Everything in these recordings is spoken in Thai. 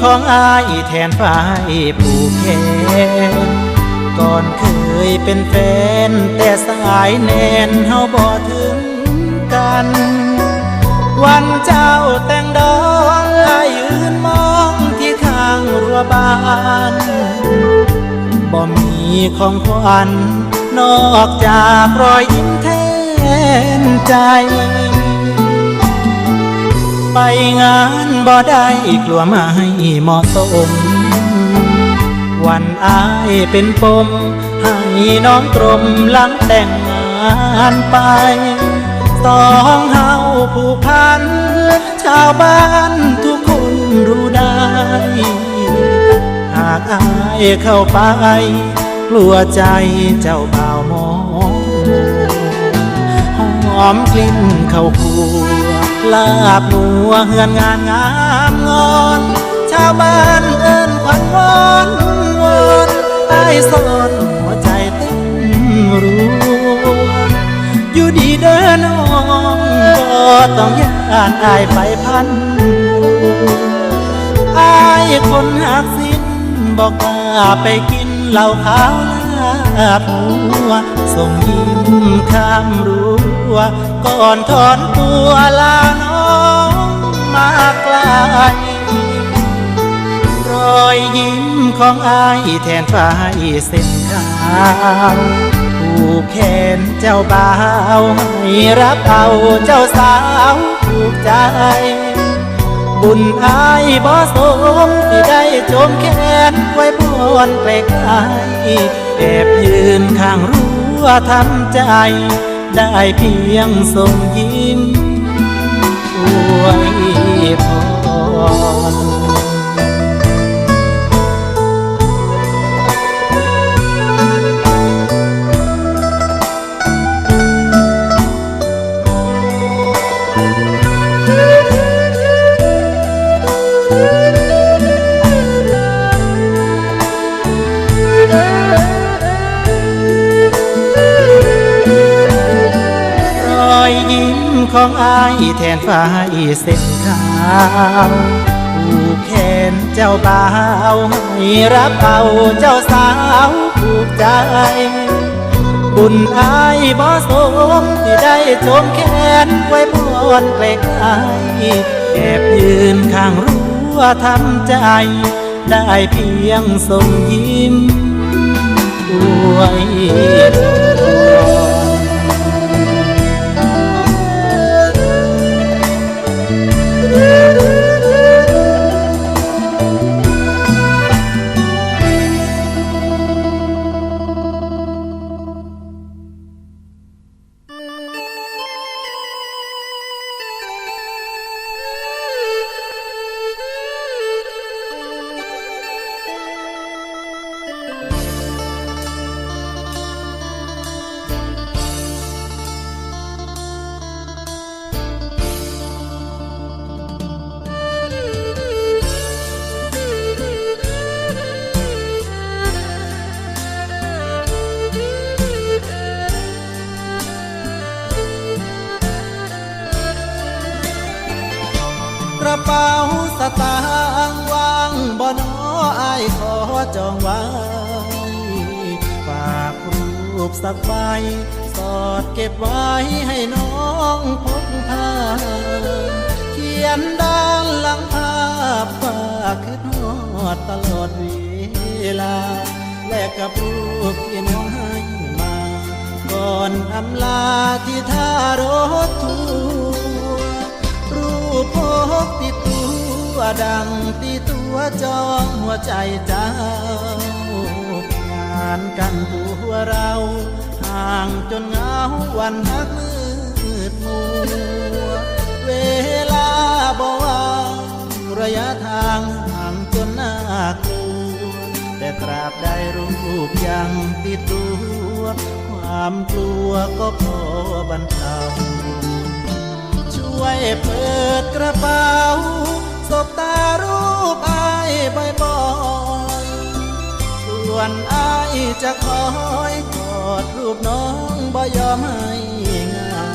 ของอายแทนฝ่ายผู้แค่ก่อนเคยเป็นแฟน แต่สายแนนเฮาบ่ถึงกัน วันเจ้าแต่งดอกอายยืนมองที่ข้างรั้วบ้านบ่มีของขวัญนอกจากรอยยิ้มแทนใจ ไปงานบ่ได้กลัวไม่เหมาะสม วันอายเป็นปม ให้น้องตรมหลังแต่งงานไปสองเฮาผูกพัน ชาวบ้านทุกคนรู้ได้ หากอายเข้าไป กลัวใจเจ้าบ่าวมองหอมกลิ่นเข้าวครัว ลาบหนัวเฮือนงานงามงอน ชาวบ้านเอิ้นควันวอนวอนใต้สอนหัวใจเต้นรัวอยู่ดีเดินน้องก็ต้องยานอายไปพันอายคนหักสิ้นบอกว่าไปกินเหล้าขาวลาบหัวส่งยิ้มข้ามรั้ ว ก่อนถอนตัวลาน้องมาไกลรอยยิ้มของอายแทนฝ่ายเส้นขาวผู้แขนเจ้าบ่าวให้รับเอาเจ้าสาวถูกใจ บุญอายบ่สมที่ได้จมแขนไว้พรไกลไกลแอบยืนข้างรั้วทำใจ ได้เพียงส่งยิ้ม ของอายแทนฟ้าอีเส้นขาวผู้แขนเจ้าบ่าวให้รับเอาเจ้าสาวผูกใจ บุญอายบ่สมที่ได้โจมแขนไว้พรไกลๆแอบยืนข้างรั้วทำใจ ได้เพียงส่งยิ้มอวย ก เป๋าสตางค์วางบ่นออายขอจองไว้ฝากรูปสักใบสอดเก็บไว้ให้น้องพกพาเขียนด้านหลังภาพฝากคืนฮอดตลอดเวลา แลกกับรูปที่น้องให้มา ก่อนอำลาที่ท่ารถทัวร์รูปพกติ ดตัวดังตีตัวจองหัวใจเจ้า งานกันตัวเราห่างจนเหงาวันฮักมืดมัวเวลาบ่วางระยะทางห่างจนน่ากลัวแต่ตราบใดรูปยังติดตัว ความกลัวก็พอบรรเทาช่วยเปิดกระเป๋า วนอายจะคอยกอดรูปน้องบ่ยอมให้เงา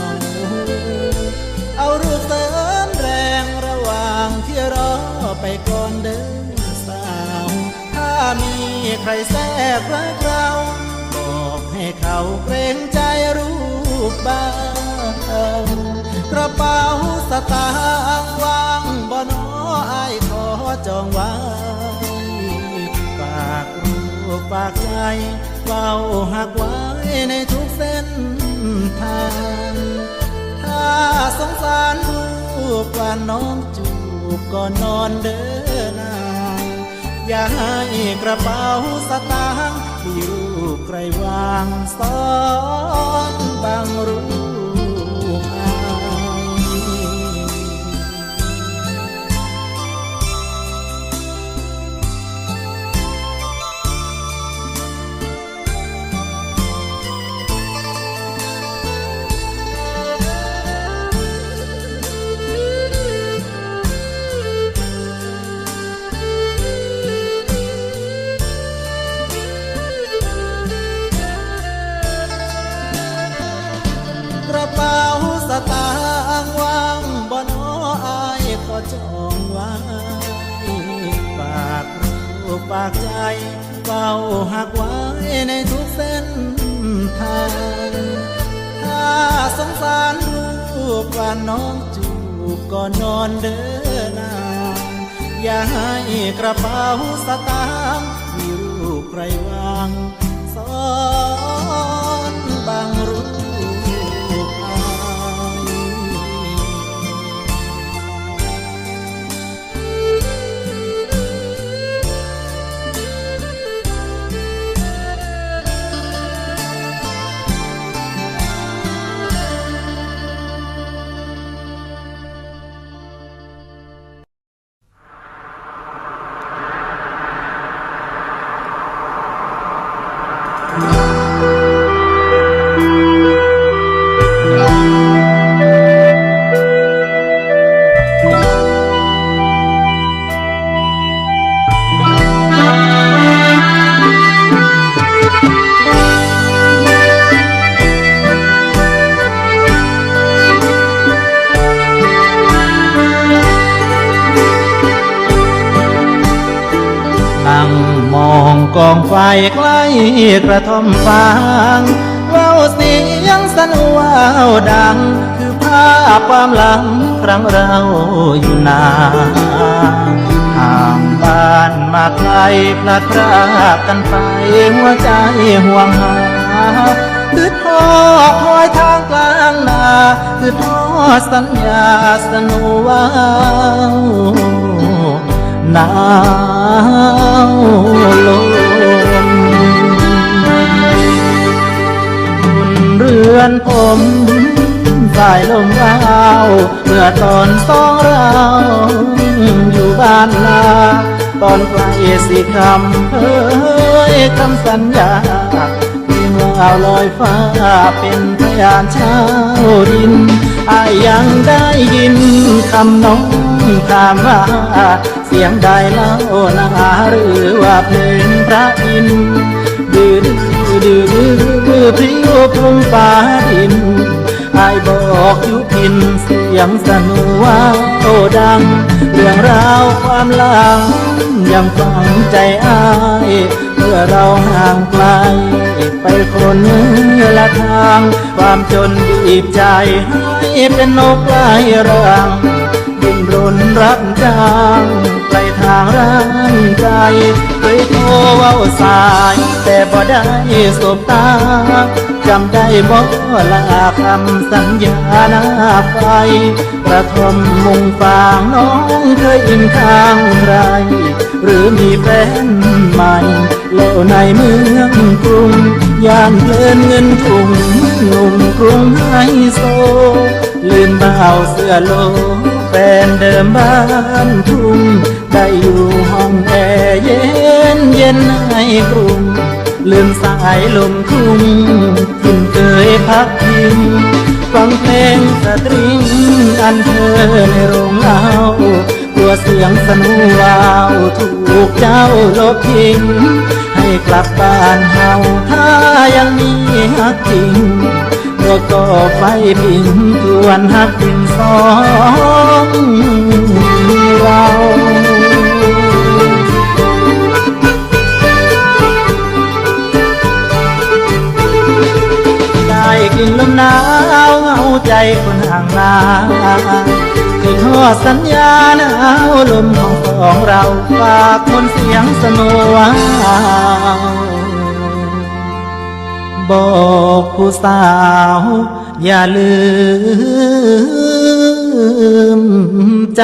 เอารูปเติมแรงระหว่างที่รอไปก่อนเดินสาว ถ้ามีใครแทรกรักเราบอกให้เขาเกรงใจรูปบ้างกระเป๋าสตางค์วาากใจเฝ้าหักไว้ในทุกเส้นทาง ถ้าสงสารลูกว่าน้องจูบก่อนนอนเดินนางอย่าให้กระเป๋าสตางค์มีรูปใครวางซ้อนบางรู จองไว้ฝากรูปฝากใจเฝ้าหักไว้ในทุกเส้นทางถ้าสงสารลูกว่าน้องจูบก่อนนอนเดินนางอย่าให้กระเป๋าสตางค์มีรูปใครวางซ้อน มองกองไฟใกล้กระท่อมฟางเว้าเสียงสนวาวดัง คือภาพความหลังครั้งเราอยู่นานห่างบ้านมาไกลพลัดพรากกันไปหัวใจห่วงหาคือทอคอยทางกลางนา คือทอสัญญาสนวาว หนาวลมเรือนผมสายลมวาวเมื่อตอนสองเราอยู่บ้านนาตอนใกล้สิคำเฮ้ยคำสัญญาเพียงว่าลอยฟ้าเป็นพยานเช้าดินอายยังได้ยินคำน้อง ถามว่า เสียงใดเล่านาหรือว่าเพลงพระอินทร์ดื้อดื้อดื้อดื้อพริ้วพรุงฟ้าดินอายบอกอยู่พินเสียงสนุว่าโอดัง เรื่องราวความหลังยังฝังใจอายเมื่อเราห่างไกล ไปคนละทาง ความจนบีบใจให้เป็นนกลายรัง รับจ้างไปทางร่างใจเคยโทรเว้าสาย แต่บ่ได้สบตาจำได้บ่ลาคำสัญญาหน้าไฟกระทมมุงฟางน้องเคยอินข้างใครหรือมีแฟนใหม่แล้วในเมืองกรุงย่านเพลินเงินทุ่งหนุ่มกรุงไฮโซลืมบ่าวเสื้อโล นเดิมบ้านทุ่งได้อยู่ห้องแอร์เย็นเย็นในกรุงลืมสายลมทุ่งทิ่นเคยพักพิงฟังเพลงสตริงอันเธอในโรงเล้ากลัวเสียงสนุวาวถูกเจ้าลบทิ้งให้กลับบ้านเฮาถ้ายังมีฮักจริง ก็ไฟพินทวนหักพินสองเราได้กินลมหนาวเอาใจคนห่างนาถึงหอสัญญาหนาวลมของสองเราฝากคนเสียงสนวา บอกผู้สาว อย่าลืมใจ